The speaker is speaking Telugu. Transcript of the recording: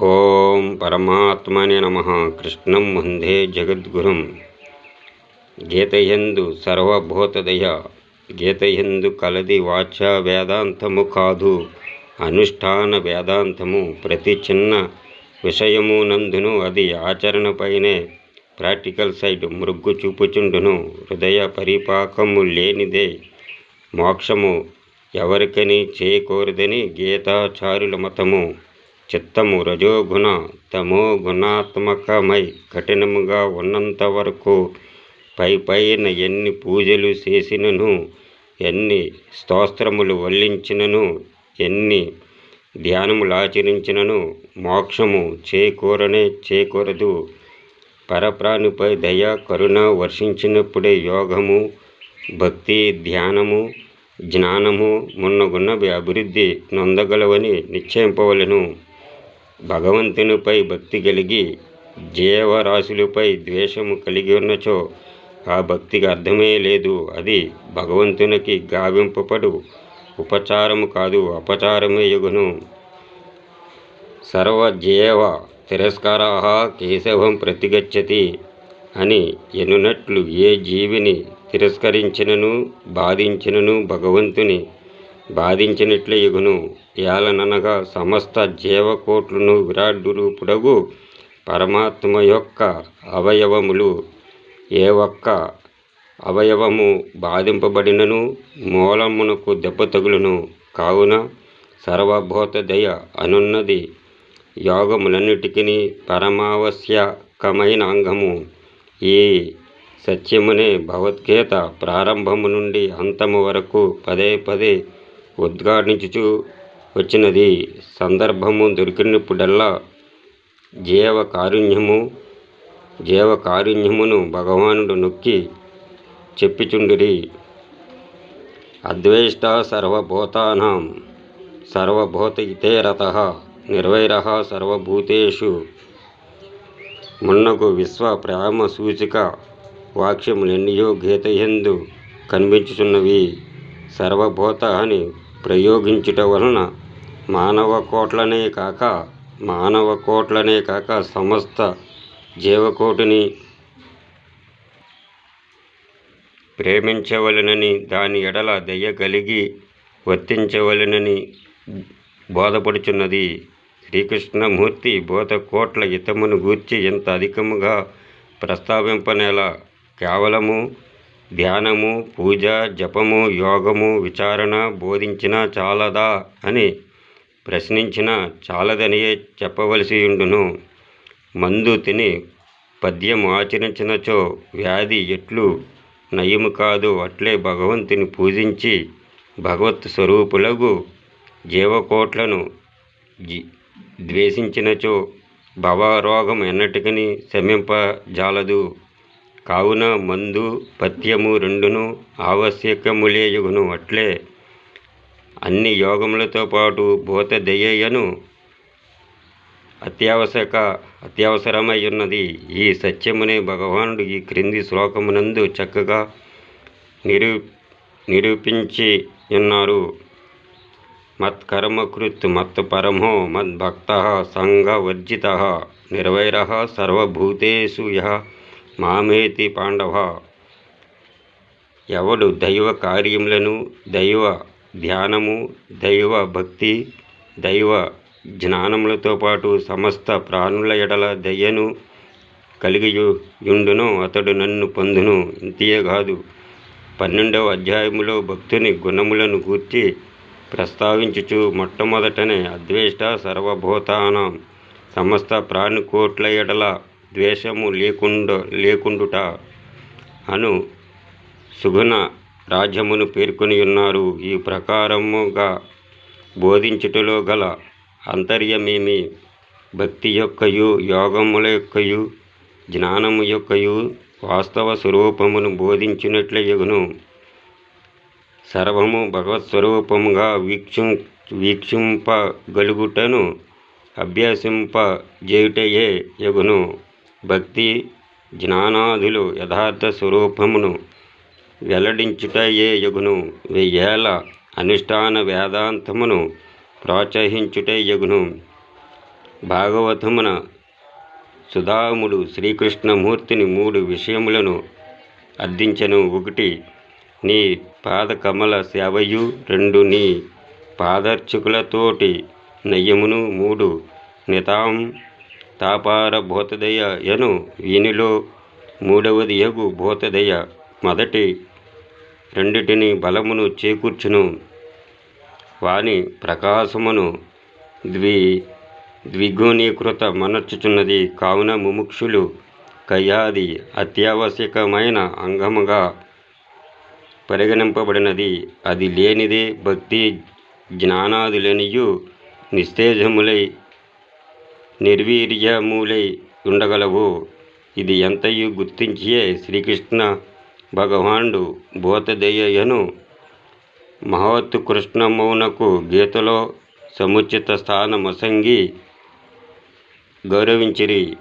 ఓం పరమాత్మనే నమ. కృష్ణం వందే జగద్గురుం. గీతయందు సర్వభూతదయ గీతయందు కలది వాచ వేదాంతము కాదు. అనుష్ఠాన వేదాంతము ప్రతి చిన్న విషయము నందును అది ఆచరణపైనే ప్రాక్టికల్ సైడ్ మృగ్గు చూపుచుండును. హృదయ పరిపాకము లేనిదే మోక్షము ఎవరికని చేయకూరదని గీతాచారుల మతము. చిత్తము రజోగుణ తమో గుణాత్మకమై కఠినముగా ఉన్నంత వరకు పై పైన ఎన్ని పూజలు చేసినను ఎన్ని స్తోత్రములు వల్లించినను ఎన్ని ధ్యానములు ఆచరించినను మోక్షము చేకూరనే చేకూరదు. పరప్రాణిపై దయ కరుణ వర్షించినప్పుడే యోగము భక్తి ధ్యానము జ్ఞానము మున్నగున్నవి అభివృద్ధి నొందగలవని నిశ్చయింపవలెను. భగవంతునిపై భక్తి కలిగి జీవరాశులపై ద్వేషము కలిగి ఉన్నచో ఆ భక్తికి అర్థమే లేదు. అది భగవంతునికి గావింపబడు ఉపచారము కాదు అపచారమే యుగును సర్వజీవ తిరస్కారా కేశవం ప్రతిగచ్చతి అని ఎనునట్లు ఏ జీవిని తిరస్కరించినను బాధించినను భగవంతుని బాధించినట్లే ఇగును ఏలననగా సమస్త జీవకోట్లను విరాట్ రూపుడగు పరమాత్మ యొక్క అవయవములు. ఏ ఒక్క అవయవము బాధింపబడినను మూలమునకు దెబ్బ తగులును. కావున సర్వభూత దయ అనున్నది యోగములన్నిటికీ పరమావశ్యకమైన అంగము. ఈ సత్యమునే భగవద్గీత ప్రారంభము నుండి అంతము వరకు పదే పదే ఉద్ఘాటించుచు వచ్చినది. సందర్భము దొరికినప్పుడల్లా జీవ కారుణ్యము జీవ కారుణ్యమును భగవానుడు నొక్కి చెప్పుచుండిరి. అద్వేష్ట సర్వభూతానాం సర్వభూత ఇతేరత నిర్వైర సర్వభూతేషు. మున్నకు విశ్వ ప్రేమ సూచిక వాక్యములెన్నయో గీతయందు కనిపించుచున్నవి. సర్వభూత అని ప్రయోగించుట వలన మానవ కోట్లనే కాక మానవ కోట్లనే కాక సమస్త జీవకోటిని ప్రేమించవలనని దాని ఎడల దయ కలిగి వర్తించవలనని బోధపడుచున్నది. శ్రీకృష్ణమూర్తి బోధ కోట్ల హితమును గూర్చి ఎంత అధికముగా ప్రస్తావింపనేలా కేవలము ధ్యానము పూజ జపము యోగము విచారణ బోధించిన చాలదా అని ప్రశ్నించిన చాలదనియే చెప్పవలసి ఉండును. మందు తిని పద్యము ఆచరించినచో వ్యాధి ఎట్లు నయము కాదు. అట్లే భగవంతుని పూజించి భగవత్ స్వరూపులకు జీవకోట్లను ద్వేషించినచో భవరోగం ఎన్నటికని శమింపజాలదు. కావున మందు పథ్యము రెండును ఆవశ్యకములేయుగును అట్లే అన్ని యోగములతో పాటు భూత దయ్యను అత్యావశ్యక అత్యవసరమై ఉన్నది ఈ సత్యమునే భగవానుడు ఈ క్రింది శ్లోకమునందు చక్కగా నిరూ నిరూపించి ఉన్నారు మత్కర్మకృత్ మత్పరమో మద్భక్త సంఘవర్జిత నిర్వైర సర్వభూతేషు యహ మామేతి పాండవ. ఎవడు దైవ కార్యములను దైవ ధ్యానము దైవ భక్తి దైవ జ్ఞానములతో పాటు సమస్త ప్రాణుల ఎడల దయ్యను కలిగి యుండును అతడు నన్ను పొందును. ఇంతియే కాదు. పన్నెండవ అధ్యాయములో భక్తుని గుణములను గూర్చి ప్రస్తావించుచు మొట్టమొదటనే అద్వేష్ట సర్వభూతానం సమస్త ప్రాణికోట్ల ఎడల ద్వేషము లేకుండ లేకుండుట అను సుగుణ రాజ్యమును పేర్కొని ఉన్నారు. ఈ ప్రకారముగా బోధించుటలో గల అంతర్యమేమి? భక్తి యొక్కయు యోగముల యొక్కయు జ్ఞానము యొక్కయు వాస్తవ స్వరూపమును బోధించినట్లయుగును సర్వము భగవత్ స్వరూపముగా వీక్షు వీక్షింపగలుగుటను అభ్యసింపజేయుటయే యగును భక్తి జ్ఞానాదులు యథార్థ స్వరూపమును వెల్లడించుటయే యగును. వెయ్యేల అనుష్ఠాన వేదాంతమును ప్రోత్సహించుటే యగును భాగవతమున సుధాముడు శ్రీకృష్ణమూర్తిని మూడు విషయములను అర్థించను. ఒకటి నీ పాదకమల సేవయు. రెండు నీ పాదర్చకులతోటి నయ్యమును మూడు నితాం తాపార భూతదయ యను వీనిలో మూడవది యగు భూతదయ. మొదటి రెండిటిని బలమును చేకూర్చును. వాని ప్రకాశమును ద్వి ద్విగుణీకృత మనర్చుచున్నది కావున ముముక్షులు కయ్యాది అత్యావశ్యకమైన అంగముగా పరిగణింపబడినది. అది లేనిదే భక్తి జ్ఞానాదులనియు నిస్తేజములై నిర్వీర్యములై ఉండగలవు. ఇది ఎంతయు గుర్తించియే శ్రీకృష్ణ భగవానుడు భూతదయ్యను మహోత్ కృష్ణమౌనకు గీతలో సముచిత స్థానమసంగి గౌరవించిరి.